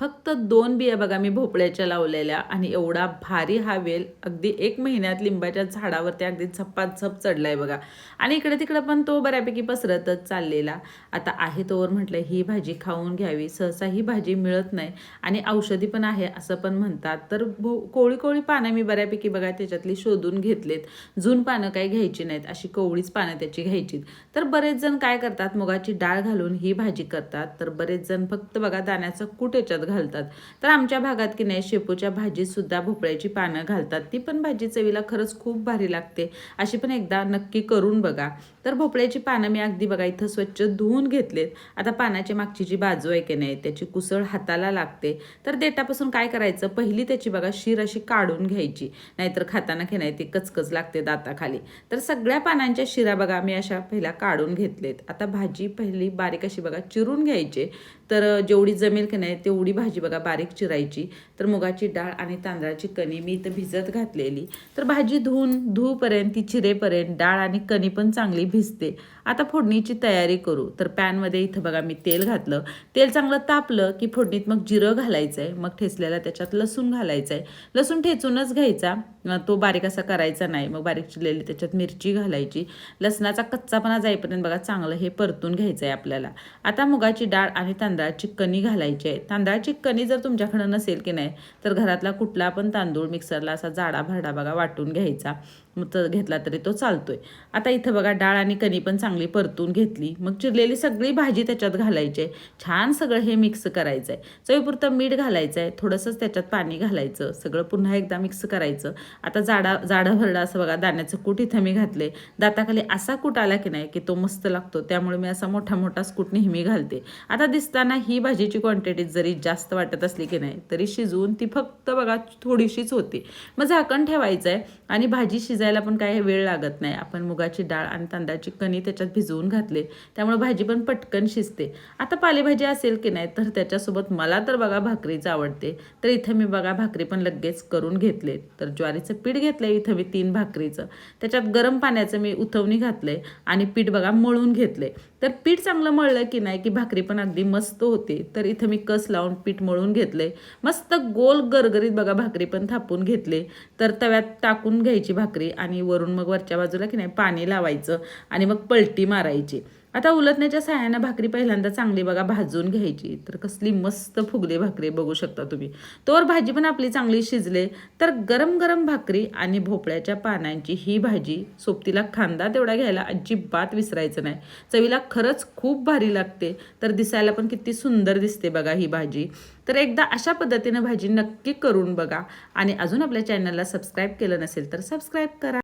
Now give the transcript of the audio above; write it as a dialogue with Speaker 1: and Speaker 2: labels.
Speaker 1: फक्त दोन बिया बघा मी भोपळ्याच्या लावलेल्या आणि एवढा भारी हा वेल. अगदी एक महिन्यात लिंबाच्या झाडावरती अगदी झप्पाझप चढलाय बघा. आणि इकडे तिकडे पण तो बऱ्यापैकी पसरतच चाललेला. आता आहे तोवर म्हटलं ही भाजी खाऊन घ्यावी. सहसा ही भाजी मिळत नाही आणि औषधी पण आहे असं पण म्हणतात. तर भो कोळी कोळी पानं मी बऱ्यापैकी बघा त्याच्यातली शोधून घेतलेत. जून पानं काही घ्यायची नाहीत अशी कोवळीच पानं त्याची घ्यायची तर बरेच जण काय करतात? मुगाची डाळ घालून ही भाजी करतात. तर बरेच जण फक्त बघा दाण्याचं कूट याच्यात घालतात. तर आमच्या भागात की नाही शेपूच्या भाजीत सुद्धा भोपळ्याची पानं घालतात. ती पण भाजी चवीला खरंच खूप भारी लागते. अशी पण एकदा नक्की करून बघा. तर भोपळ्याची पानं मी अगदी बघा इथं स्वच्छ धुवून घेतलेत. आता पानाची मागची जी बाजू आहे की नाही त्याची कुसळ हाताला लागते. तर देठापासून काय करायचं? पहिली त्याची बघा शीर अशी काढून घ्यायची. नाहीतर खाताना की नाही ती कचकच लागते दाताखाली. तर सगळ्या पानांच्या शिरा बघा मी अशा पहिल्या काढून घेतलेत. आता भाजी पहिली बारीक अशी बघा चिरून घ्यायची. तर जेवढी जमेल की नाही तेवढी भाजी बघा बारीक चिरायची. तर मुगाची डाळ आणि तांदळाची कणी मी इथं भिजत घातलेली. तर भाजी धुवून धुवपर्यंत ती चिरेपर्यंत डाळ आणि कणी पण चांगली भिजते. आता फोडणीची तयारी करू. तर पॅनमध्ये इथं बघा मी तेल घातलं. तेल चांगलं तापलं की फोडणीत मग जिरं घालायचं आहे मग ठेचलेला त्याच्यात लसूण घालायचं आहे लसूण ठेचूनच घ्यायचा. तो बारीक असा करायचा नाही. मग बारीक चिरलेली त्याच्यात मिरची घालायची. लसणाचा कच्चापणा जाईपर्यंत बघा चांगलं हे परतून घ्यायचं आहे आपल्याला. आता मुगाची डाळ आणि तांदळाची कणी घालायची आहे. तांदळाची कणी जर तुमच्याकडं नसेल की नाही तर घरातला कुठला पण तांदूळ मिक्सरला असा जाडा भरडा बघा वाटून घ्यायचा. मग तर घेतला तरी तो चालतोय. आता इथं बघा डाळ आणि कणी पण चांगली परतून घेतली. मग चिरलेली सगळी भाजी त्याच्यात घालायची आहे. छान सगळं हे मिक्स करायचं आहे चवीपुरतं मीठ घालायचं आहे थोडंसंच त्याच्यात पाणी घालायचं. सगळं पुन्हा एकदा मिक्स करायचं. आता जाडा जाडं भरडा असं बघा दाण्याचं कूट इथं मी घातले दाताखाली असा कूट आला की नाही की तो मस्त लागतो. त्यामुळे मी असा मोठा मोठा स्कूट नेहमी घालते. आता दिसताना ही भाजीची क्वांटिटी जरी जास्त वाटत असली की नाही तरी शिजवून ती फक्त बघा थोडीशीच होती. मग झाकण ठेवायचं आहे आणि भाजी शिजायला पण काही वेळ लागत नाही. आपण मुगाची डाळ आणि तांदळाची कणी त्याच्यात भिजवून घातले त्यामुळे भाजी पण पटकन शिजते. आता पालेभाजी असेल की नाही तर त्याच्यासोबत मला तर बघा भाकरीच आवडते. तर इथं मी बघा भाकरी पण लगेच करून घेतले. तर ज्वारीचं पीठ घेतलं इथं मी तीन भाकरीचं. त्याच्यात गरम पाण्याचं मी उथवणी घातलंय आणि पीठ बघा मळून घेतलंय. तर पीठ चांगलं मळलं की नाही की भाकरी पण अगदी मस्त होते. तर इथं मी कस लावून पीठ पीठ मळून घेतलंय मस्त गोल गरगरीत बघा भाकरी पण थापून घेतले. तर तव्यात टाकून घ्यायची भाकरी आणि वरून मग वरच्या बाजूला की नाही पाणी लावायचं आणि मग पलटी मारायची. आता उलटण्याच्या साह्यानं भाकरी पहिल्यांदा चांगली बघा भाजून घ्यायची. तर कसली मस्त फुगली भाकरी बघू शकता तुम्ही. तोवर भाजी पण आपली चांगली शिजले. तर गरम गरम भाकरी आणि भोपळ्याच्या पानांची ही भाजी सोबतीला खांदा तेवढा घ्यायला अजिबात विसरायचं नाही. चवीला खरंच खूप भारी लागते. तर दिसायला पण किती सुंदर दिसते बघा ही भाजी. तर एकदा अशा पद्धतीनं भाजी नक्की करून बघा. आणि अजून आपल्या चॅनलला सबस्क्राईब केलं नसेल तर सबस्क्राईब करा.